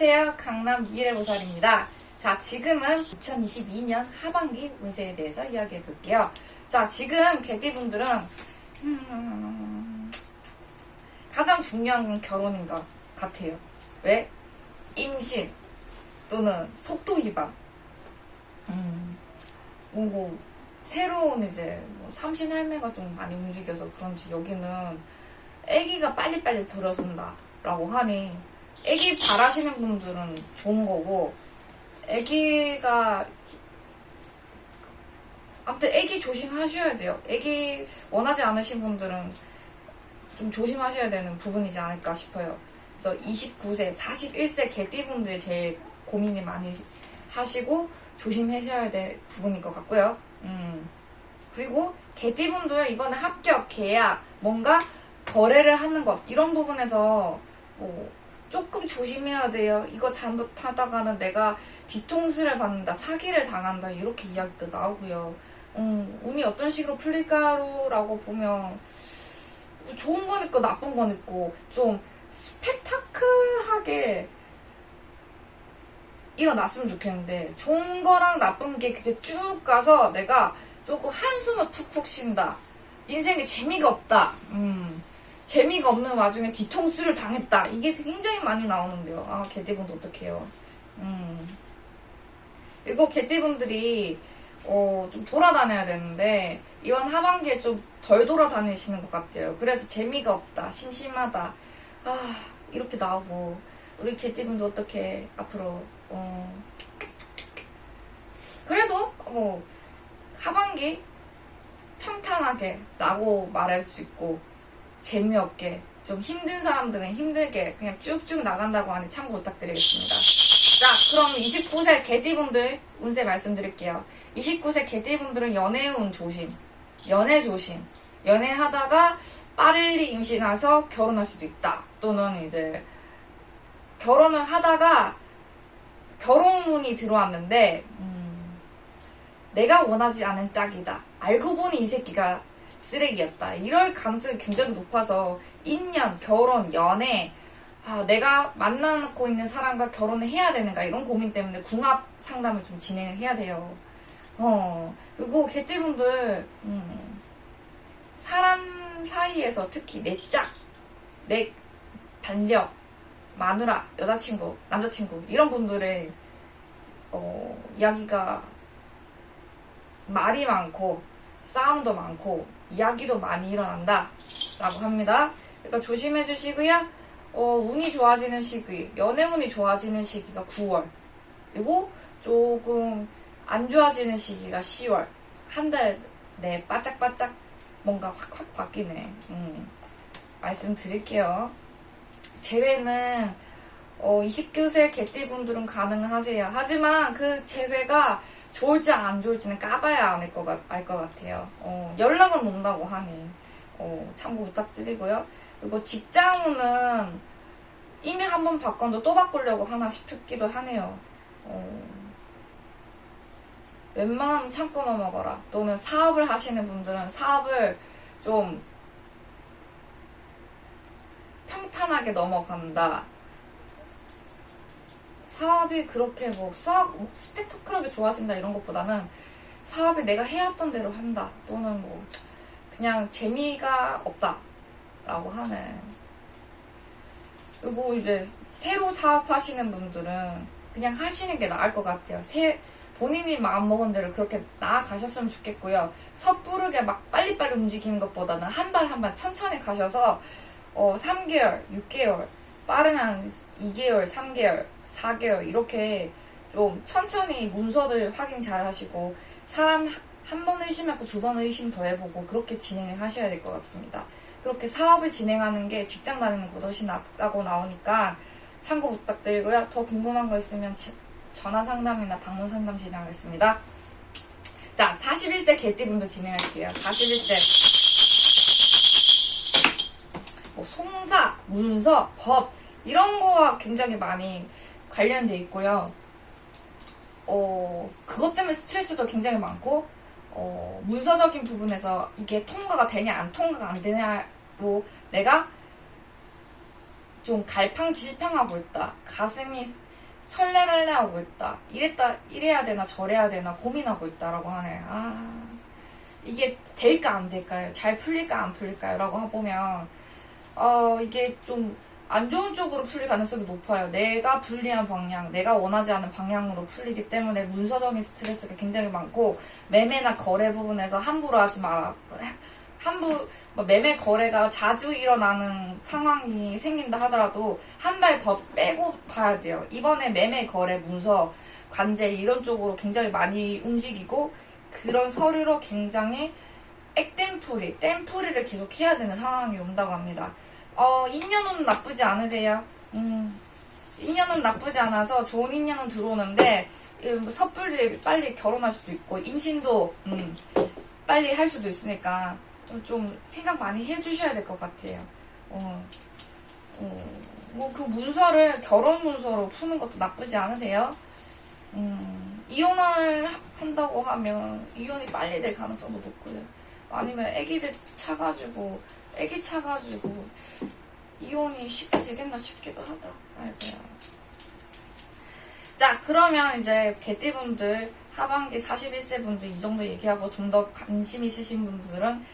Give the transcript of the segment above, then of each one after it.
안녕하세요. 강남 미래보살입니다. 자, 지금은 2022년 하반기 운세에 대해서 이야기해 볼게요. 자, 지금 개띠분들은 음, 가장 중요한 건 결혼인 것 같아요. 왜? 임신 또는 속도 위반. 음, 뭐고 새로운 이제 뭐 삼신 할매가 좀 많이 움직여서 그런지 여기는 아기가 빨리빨리 들어선다 라고 하니 아기 바라시는 분들은 좋은 거고 아기가 아무튼 아기 조심하셔야 돼요. 아기 원하지 않으신 분들은 좀 조심하셔야 되는 부분이지 않을까 싶어요. 그래서 29세, 41세 개띠분들이 제일 고민이 많이 하시고 조심하셔야 될 부분인 것 같고요. 음. 그리고 개띠분들 이번에 합격, 계약, 뭔가 거래를 하는 것 이런 부분에서 뭐 조금 조심해야 돼요. 이거 잘못하다가는 내가 뒤통수를 받는다, 사기를 당한다 이렇게 이야기가 나오고요. 음, 운이 어떤 식으로 풀릴까라고 보면 좋은 건 있고 나쁜 건 있고 좀 스펙타클하게 일어났으면 좋겠는데 좋은 거랑 나쁜 게 그게 쭉 가서 내가 조금 한숨을 푹푹 쉰다. 인생에 재미가 없다. 음. 재미가 없는 와중에 뒤통수를 당했다. 이게 굉장히 많이 나오는데요. 아, 개띠분도 어떡해요. 음. 그리고 개띠분들이, 어, 좀 돌아다녀야 되는데, 이번 하반기에 좀 덜 돌아다니시는 것 같아요. 그래서 재미가 없다. 심심하다. 아, 이렇게 나오고. 우리 개띠분도 어떻게 앞으로, 어. 그래도, 뭐, 하반기 평탄하게 라고 말할 수 있고, 재미없게 좀 힘든 사람들은 힘들게 그냥 쭉쭉 나간다고 하니 참고 부탁드리겠습니다. 자, 그럼 29세 개띠분들 운세 말씀드릴게요. 29세 개띠분들은 연애 운 조심, 연애 조심, 연애하다가 빨리 임신해서 결혼할 수도 있다. 또는 이제 결혼을 하다가 결혼운이 들어왔는데 음, 내가 원하지 않은 짝이다. 알고 보니 이 새끼가 쓰레기였다. 이럴 가능성이 굉장히 높아서 인연, 결혼, 연애, 아, 내가 만나놓고 있는 사람과 결혼을 해야 되는가 이런 고민 때문에 궁합 상담을 좀 진행을 해야 돼요. 어 그리고 개띠분들 음, 사람 사이에서 특히 내 짝, 내 반려, 마누라, 여자친구, 남자친구 이런 분들의 어, 이야기가 말이 많고 싸움도 많고 이야기도 많이 일어난다 라고 합니다. 그러니까 조심해 주시고요. 어, 운이 좋아지는 시기, 연애 운이 좋아지는 시기가 9월. 그리고 조금 안 좋아지는 시기가 10월. 한 달 내 바짝바짝 뭔가 확확 바뀌네. 음, 말씀드릴게요. 제외는 어, 29세 개띠분들은 가능하세요. 하지만 그 제외가 좋을지 안 좋을지는 까봐야 알 것 같아요. 어, 연락은 온다고 하니 어, 참고 부탁드리고요. 그리고 직장운은 이미 한 번 바꿨는데 또 바꾸려고 하나 싶기도 하네요. 어, 웬만하면 참고 넘어가라. 또는 사업을 하시는 분들은 사업을 좀 평탄하게 넘어간다. 사업이 그렇게 뭐 수학 뭐 스펙타클하게 좋아진다 이런 것보다는 사업이 내가 해왔던 대로 한다 또는 뭐 그냥 재미가 없다 라고 하네. 그리고 이제 새로 사업하시는 분들은 그냥 하시는 게 나을 것 같아요. 새 본인이 마음 먹은 대로 그렇게 나아가셨으면 좋겠고요. 섣부르게 막 빨리빨리 움직이는 것보다는 한 발 한 발 천천히 가셔서 어 3개월, 6개월, 빠르면 2개월, 3개월 4개월 이렇게 좀 천천히 문서들 확인 잘 하시고 사람 한 번 의심하고 두 번 의심 더 해보고 그렇게 진행을 하셔야 될 것 같습니다. 그렇게 사업을 진행하는 게 직장 다니는 것보다 훨씬 낫다고 나오니까 참고 부탁드리고요. 더 궁금한 거 있으면 지- 전화 상담이나 방문 상담 진행하겠습니다. 자, 41세 개띠분도 진행할게요. 41세. 뭐 송사, 문서, 법 이런 거와 굉장히 많이 관련돼 있고요. 어, 그것 때문에 스트레스도 굉장히 많고, 어, 문서적인 부분에서 이게 통과가 되냐, 안 통과가 안 되냐로 내가 좀 갈팡질팡하고 있다. 가슴이 설레발레 하고 있다. 이랬다, 이래야 되나 저래야 되나 고민하고 있다라고 하네. 아, 이게 될까 안 될까요? 잘 풀릴까 안 풀릴까요? 라고 해보면, 어, 이게 좀 안 좋은 쪽으로 풀릴 가능성이 높아요. 내가 불리한 방향, 내가 원하지 않는 방향으로 풀리기 때문에 문서적인 스트레스가 굉장히 많고, 매매나 거래 부분에서 함부로 하지 마라. 함부, 뭐 매매 거래가 자주 일어나는 상황이 생긴다 하더라도 한 발 더 빼고 봐야 돼요. 이번에 매매 거래 문서 관제 이런 쪽으로 굉장히 많이 움직이고 그런 서류로 굉장히 액땜풀이, 땜풀이를 계속 해야 되는 상황이 온다고 합니다. 어, 인연은 나쁘지 않으세요? 음, 인연은 나쁘지 않아서 좋은 인연은 들어오는데 이 섣불리 빨리 결혼할 수도 있고 임신도 음, 빨리 할 수도 있으니까 좀 생각 많이 해주셔야 될 것 같아요. 어, 어, 뭐그 문서를 결혼 문서로 푸는 것도 나쁘지 않으세요? 음, 이혼을 하- 한다고 하면 이혼이 빨리 될 가능성도 높고요. 아니면 아기들 차가지고 아기 차가지고 이혼이 쉽게 되겠나 싶기도 하다. 아이고야. 자 그러면 이제 개띠분들 하반기 41세 분들 이 정도 얘기하고 좀 더 관심 있으신 분들은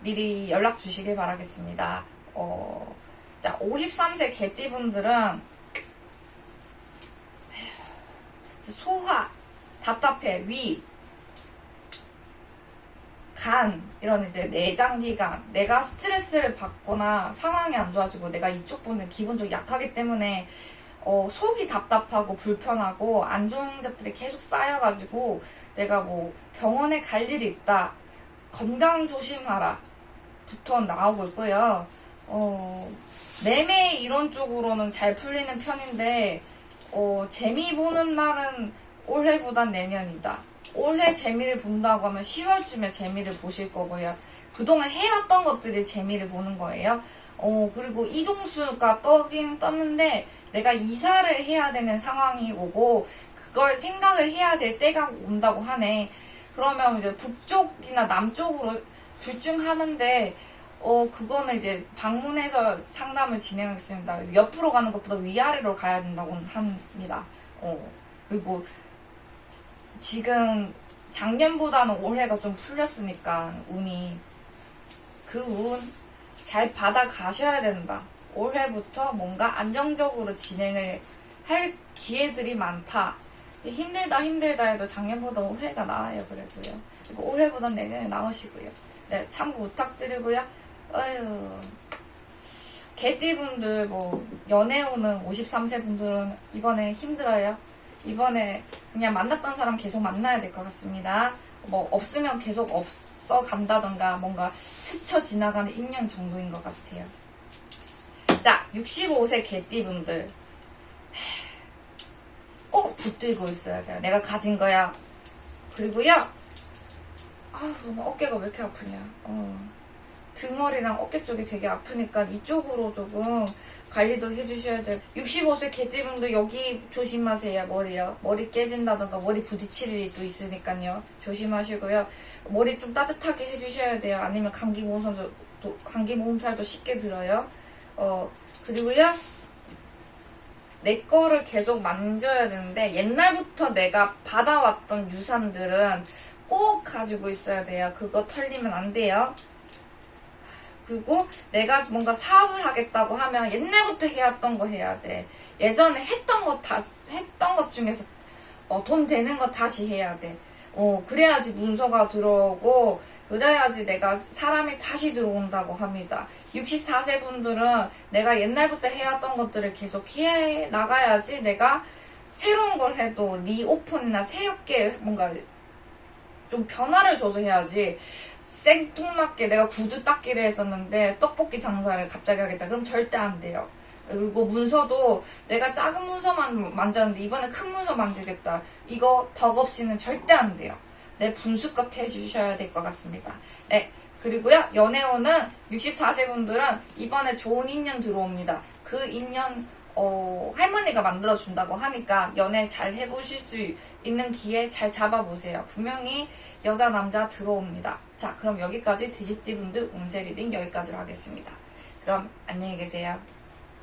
미리 연락 주시길 바라겠습니다. 어, 자 53세 개띠분들은 소화, 답답해, 위, 간 이런 이제 내장기관 내가 스트레스를 받거나 상황이 안 좋아지고 내가 이쪽 부분은 기본적으로 약하기 때문에 어, 속이 답답하고 불편하고 안 좋은 것들이 계속 쌓여가지고 내가 뭐 병원에 갈 일이 있다 건강 조심하라 부터 나오고 있고요. 어, 매매 이런 쪽으로는 잘 풀리는 편인데 어, 재미 보는 날은 올해보단 내년이다 올해 재미를 본다고 하면 10월쯤에 재미를 보실 거고요. 그동안 해왔던 것들이 재미를 보는 거예요. 어, 그리고 이동수가 떠긴 떴는데 내가 이사를 해야 되는 상황이 오고 그걸 생각을 해야 될 때가 온다고 하네. 그러면 이제 북쪽이나 남쪽으로 둘 중 하는데 어, 그거는 이제 방문해서 상담을 진행하겠습니다. 옆으로 가는 것보다 위아래로 가야 된다고 합니다. 어, 그리고 지금 작년보다는 올해가 좀 풀렸으니까 운이 그 운 잘 받아 가셔야 된다. 올해부터 뭔가 안정적으로 진행을 할 기회들이 많다. 힘들다 힘들다 해도 작년보다 올해가 나아요 그래도요. 그리고 올해보단 내년에 나으시고요. 네 참고 부탁드리고요. 어휴 개띠분들 뭐 연애운은 53세 분들은 이번에 힘들어요. 이번에 그냥 만났던 사람 계속 만나야 될 것 같습니다. 뭐 없으면 계속 없어 간다던가 뭔가 스쳐 지나가는 1년 정도인 것 같아요. 자, 65세 개띠분들 꼭 붙들고 있어야 돼요. 내가 가진 거야. 그리고요. 아우, 어깨가 왜 이렇게 아프냐. 어. 등허리랑 어깨 쪽이 되게 아프니까 이쪽으로 조금 관리도 해주셔야 돼요. 65세 개띠분도 여기 조심하세요. 머리요. 머리 깨진다던가 머리 부딪힐 일도 있으니까요. 조심하시고요. 머리 좀 따뜻하게 해주셔야 돼요. 아니면 감기 몸살도 또- 감기 몸살도 쉽게 들어요. 어 그리고요. 내 거를 계속 만져야 되는데 옛날부터 내가 받아왔던 유산들은 꼭 가지고 있어야 돼요. 그거 털리면 안 돼요. 그리고 내가 뭔가 사업을 하겠다고 하면 옛날부터 해왔던 거 해야 돼. 예전에 했던 거 다, 했던 것 중에서 어, 돈 되는 거 다시 해야 돼. 어, 그래야지 문서가 들어오고, 그래야지 내가 사람이 다시 들어온다고 합니다. 64세 분들은 내가 옛날부터 해왔던 것들을 계속 해 나가야지 내가 새로운 걸 해도 리오픈이나 새롭게 뭔가 좀 변화를 줘서 해야지 생뚱맞게 내가 구두 닦기를 했었는데 떡볶이 장사를 갑자기 하겠다. 그럼 절대 안 돼요. 그리고 문서도 내가 작은 문서만 만졌는데 이번에 큰 문서 만지겠다. 이거 덕 없이는 절대 안 돼요. 내 분수껏 해주셔야 될 것 같습니다. 네. 그리고요, 연애운은 64세 분들은 이번에 좋은 인연 들어옵니다. 그 인연, 어, 할머니가 만들어준다고 하니까 연애 잘 해보실 수 있는 기회 잘 잡아보세요. 분명히 여자, 남자 들어옵니다. 자, 그럼 여기까지 돼지띠분들 운세 리딩 여기까지로 하겠습니다. 그럼 안녕히 계세요.